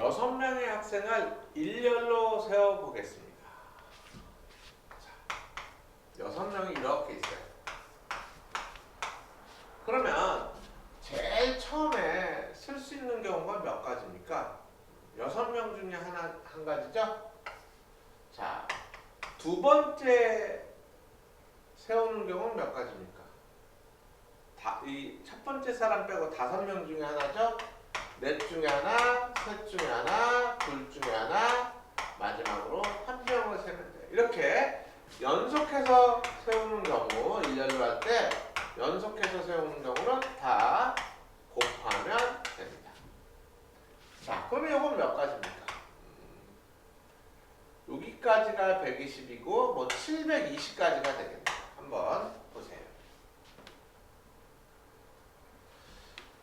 여섯 명의 학생을 일렬로 세워 보겠습니다. 자, 여섯 명이 이렇게 있어요. 그러면 제일 처음에 쓸 수 있는 경우가 몇 가지입니까? 여섯 명 중에 하나 한 가지죠. 자, 두 번째 세우는 경우는 몇 가지입니까? 다, 이 첫 번째 사람 빼고 다섯 명 중에 하나죠. 넷 중에 하나, 셋 중에 하나, 둘 중에 하나, 마지막으로 한 명을 세면 돼요. 이렇게 연속해서 세우는 경우, 일렬로 할 때 연속해서 세우는 경우는 다 곱하면 됩니다. 자, 그러면 이건 몇 가지입니까? 음, 여기까지가 120이고 뭐 720까지가 되겠네요. 한번 보세요.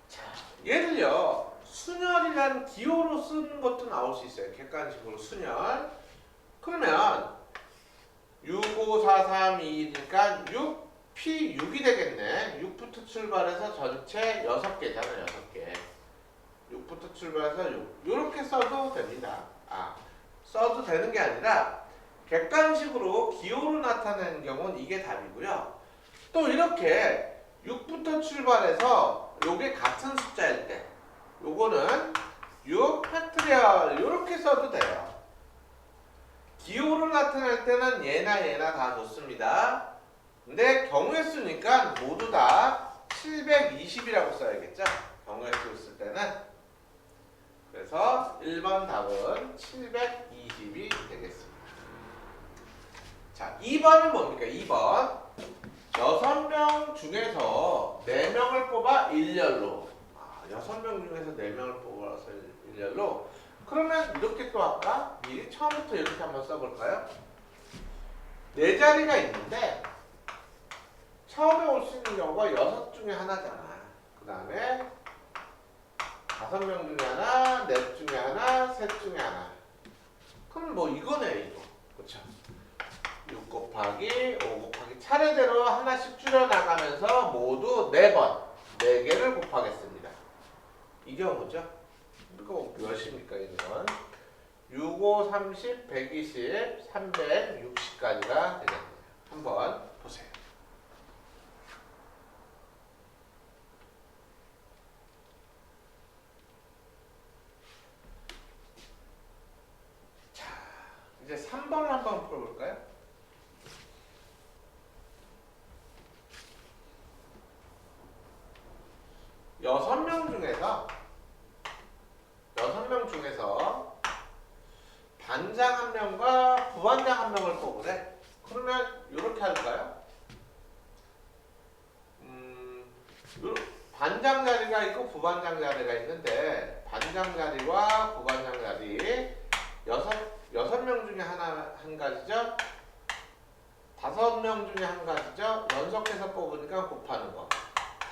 자, 얘를요 순열이란 기호로 쓰는 것도 나올 수 있어요. 객관식으로 순열. 그러면 6, 5, 4, 3, 2니까 6, P 6이 되겠네. 6부터 출발해서 전체 6개잖아, 6개. 6부터 출발해서 6. 이렇게 써도 됩니다. 아, 써도 되는 게 아니라 객관식으로 기호로 나타내는 경우는 이게 답이고요. 또 이렇게 6부터 출발해서 요게 같은 숫자일 때 6 팩토리얼 이렇게 써도 돼요. 기호로 나타낼 때는 얘나 얘나 다 좋습니다. 근데 경우의 수니까 모두 다 720이라고 써야겠죠? 경우의 수를 쓸 때는 그래서 1번 답은 720이 되겠습니다. 자, 2번은 뭡니까? 2번. 6명 중에서 4명을 뽑아 일렬로. 아, 6명 중에서 4명을 뽑아서 일렬로. 그러면 이렇게 또 아까 미리 처음부터 이렇게 한번 써볼까요? 네 자리가 있는데 처음에 올 수 있는 경우가 여섯 중에 하나잖아. 그 다음에 다섯 명 중에 하나, 넷 중에 하나, 셋 중에 하나. 그럼 뭐 이거네 이거. 그렇죠? 6 곱하기 5 곱하기 차례대로 하나씩 줄여나가면서 모두 4번, 4개를 곱하겠습니다. 이 경우죠. 이거 몇입니까 이건? 6, 5, 30, 120, 360까지가 되겠네요. 한번 보세요. 자, 이제 3번을 한번 풀어볼까요? 여섯 명 중에서 여섯 명 중에서 반장 한 부반장 한 명을 뽑으래. 그러면 이렇게 할까요? 음, 요- 반장 자리가 있고 부반장 자리가 있는데 반장 자리와 부반장 자리 여섯 여섯 명 중에 하나 한 가지죠. 다섯 명 중에 한 가지죠. 연속해서 뽑으니까 곱하는 거.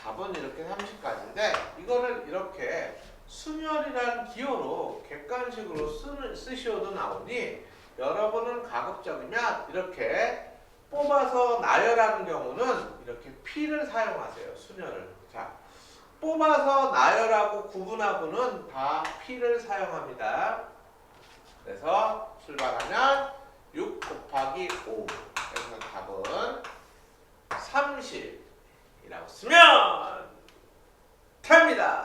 답은 이렇게 30가지인데 이거를 이렇게 순열이라는 기호로 객관식으로 쓰는, 쓰시어도 나오니 여러분은 가급적이면 이렇게 뽑아서 나열하는 경우는 이렇게 P를 사용하세요. 순열을. 자, 뽑아서 나열하고 구분하고는 다 P를 사용합니다. 그래서 출발하면 6 곱하기 5. 그래서 답은 30이라고 쓰면 됩니다.